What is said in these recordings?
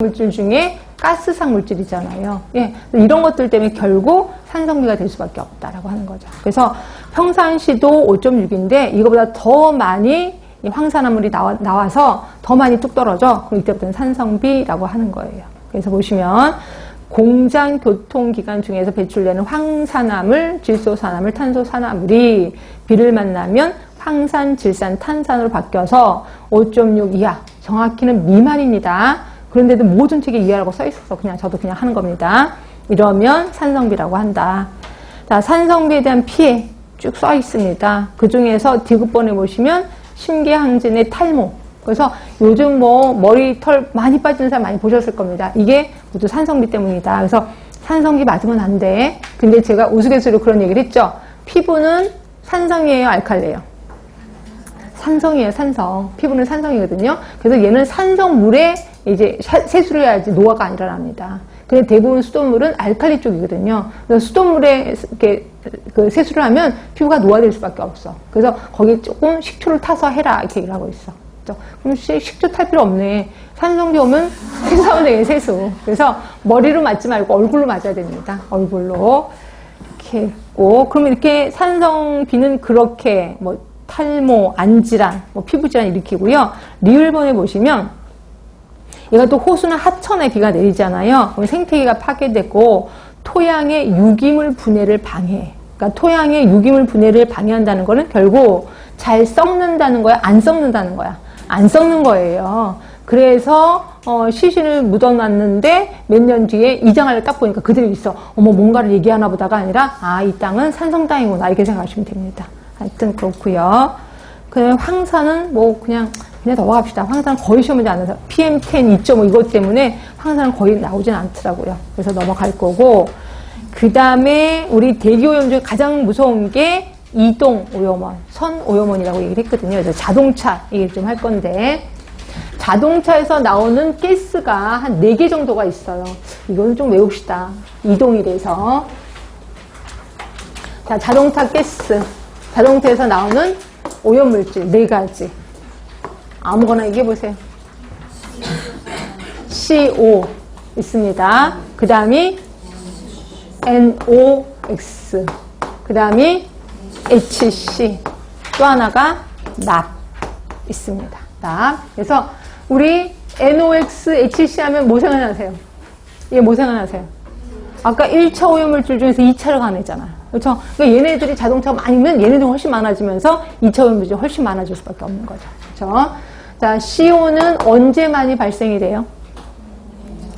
물질 중에 가스상 물질이잖아요. 예, 이런 것들 때문에 결국 산성비가 될 수밖에 없다라고 하는 거죠. 그래서 평상시도 5.6인데 이거보다 더 많이 이 황산화물이 나와, 나와서 더 많이 뚝 떨어져. 그럼 이때부터는 산성비라고 하는 거예요. 그래서 보시면 공장 교통 기관 중에서 배출되는 황산화물, 질소산화물, 탄소산화물이 비를 만나면 황산, 질산, 탄산으로 바뀌어서 5.6 이하, 정확히는 미만입니다. 그런데도 모든 책에 이하라고 써 있어서 그냥 저도 그냥 하는 겁니다. 이러면 산성비라고 한다. 자, 산성비에 대한 피해 쭉 써 있습니다. 그 중에서 디귿번에 보시면 심계항진의 탈모. 그래서 요즘 뭐 머리털 많이 빠지는 사람 많이 보셨을 겁니다. 이게 모두 산성비 때문이다. 그래서 산성비 맞으면 안 돼. 근데 제가 우스갯소리로 그런 얘기를 했죠. 피부는 산성이에요, 알칼리예요? 산성이에요, 산성. 피부는 산성이거든요. 그래서 얘는 산성물에 이제 샤- 세수를 해야지 노화가 안 일어납니다. 근데 대부분 수돗물은 알칼리 쪽이거든요. 그래서 수돗물에 이렇게 그 세수를 하면 피부가 노화될 수밖에 없어. 그래서 거기 조금 식초를 타서 해라 이렇게 얘기를 하고 있어. 그럼 식- 식초 탈 필요 없네. 산성비 오면 세수하면 되겠네, 세수. 그래서 머리로 맞지 말고 얼굴로 맞아야 됩니다. 얼굴로. 이렇게 있고 그럼 이렇게 산성비는 그렇게 뭐 탈모, 안질환, 뭐 피부질환 일으키고요. 리을번에 보시면 얘가 또 호수나 하천에 비가 내리잖아요. 그럼 생태계가 파괴되고 토양의 유기물 분해를 방해. 그러니까 토양의 유기물 분해를 방해한다는 거는 결국 잘 썩는다는 거야, 안 썩는다는 거야. 안 썩는 거예요. 그래서 어, 시신을 묻어놨는데 몇 년 뒤에 이장하려 딱 보니까 그대로 있어. 어머 뭔가를 얘기하나 보다가 아니라 아 이 땅은 산성 땅이구나 이렇게 생각하시면 됩니다. 하여튼 그렇고요. 그 황산은 뭐 그냥 그냥 넘어갑시다. 황산은 거의 시험에 안 나서 PM10 2.5 이것 때문에 황산은 거의 나오진 않더라고요. 그래서 넘어갈 거고 그 다음에 우리 대기오염 중에 가장 무서운 게 이동 오염원, 선 오염원이라고 얘기를 했거든요. 그래서 자동차 얘기를 좀 할 건데 자동차에서 나오는 가스가 한 4개 정도가 있어요. 이거는 좀 외웁시다. 이동이 돼서. 자, 자동차 가스. 자동차에서 나오는 오염물질 4가지. 아무거나 얘기해 보세요. CO 있습니다. 그 다음이 NOx. 그 다음이 HC. 또 하나가 납 있습니다. 납. 그래서 우리 NOx, HC 하면 뭐 생각나세요? 이게 뭐 생각나세요? 아까 1차 오염물질 중에서 2차를 가내잖아요. 그렇죠? 그러니까 얘네들이 자동차가 많으면 얘네들이 훨씬 많아지면서 2차 오염물질이 훨씬 많아질 수밖에 없는 거죠. 그렇죠? 자, CO는 언제 많이 발생이 돼요?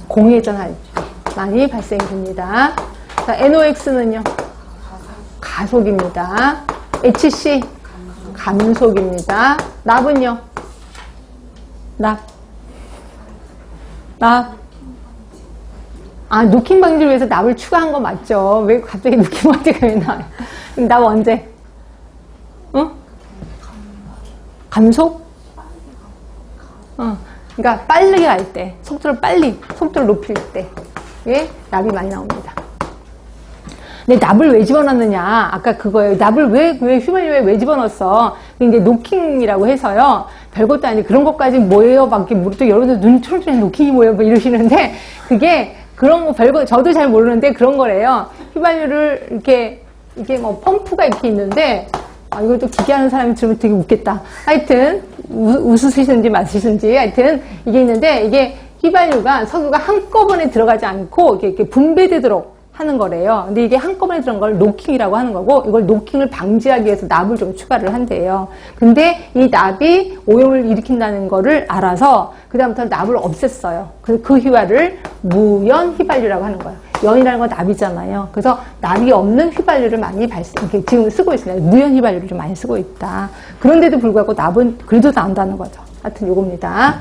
공회전할 때 많이 발생이 됩니다. 자, NOx는요? 가속입니다. HC 감속입니다. 납은요? 납. 납. 아, 노킹 방지를 위해서 납을 추가한 거 맞죠? 왜 갑자기 노킹 방지가 왜 나와요? 납 언제? 어? 감속? 어. 그러니까 빠르게 갈 때, 속도를 빨리, 속도를 높일 때, 예, 납이 많이 나옵니다. 근데 납을 왜 집어넣느냐? 아까 그거예요. 납을 왜, 왜 휘발유에 왜 집어넣었어? 이게 노킹이라고 해서요. 별것도 아니 그런 것까지 뭐예요? 막 이렇게 물또 여러분들 눈 초록초록 노킹이 뭐예요? 뭐 이러시는데 그게 그런 거 별거 저도 잘 모르는데 그런 거래요. 휘발유를 이렇게 이게 뭐 펌프가 이렇게 있는데 아, 이걸 또 기계하는 사람이 들으면 되게 웃겠다. 하여튼 우, 웃으시는지 마시는지 하여튼 이게 있는데 이게 휘발유가 석유가 한꺼번에 들어가지 않고 이렇게, 이렇게 분배되도록 하는 거래요. 근데 이게 한꺼번에 들어간 걸 노킹이라고 하는 거고 이걸 노킹을 방지하기 위해서 납을 좀 추가를 한대요. 근데 이 납이 오염을 일으킨다는 거를 알아서 그다음부터 납을 없앴어요. 그래서 그 휘발을 무연 휘발유라고 하는 거예요. 연이라는 건 납이잖아요. 그래서 납이 없는 휘발유를 많이 발생, 지금 쓰고 있습니다. 무연 휘발유를 좀 많이 쓰고 있다. 그런데도 불구하고 납은 그래도 나온다는 거죠. 하여튼 요겁니다.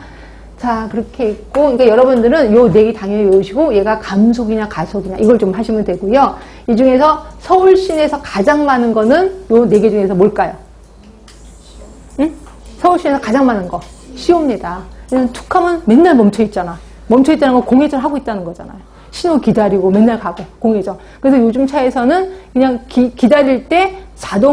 자, 그렇게 있고, 그러니까 여러분들은 요네개 당연히 외우시고, 얘가 감속이냐 가속이냐, 이걸 좀 하시면 되고요. 이 중에서 서울 시내에서 가장 많은 거는 요 네 개 중에서 뭘까요? 응? 서울 시내에서 가장 많은 거. 시옵니다. 툭 하면 맨날 멈춰 있잖아. 멈춰 있다는 건 공회전 하고 있다는 거잖아요. 신호 기다리고 맨날 가고, 공회전. 그래서 요즘 차에서는 그냥 기, 기다릴 때 자동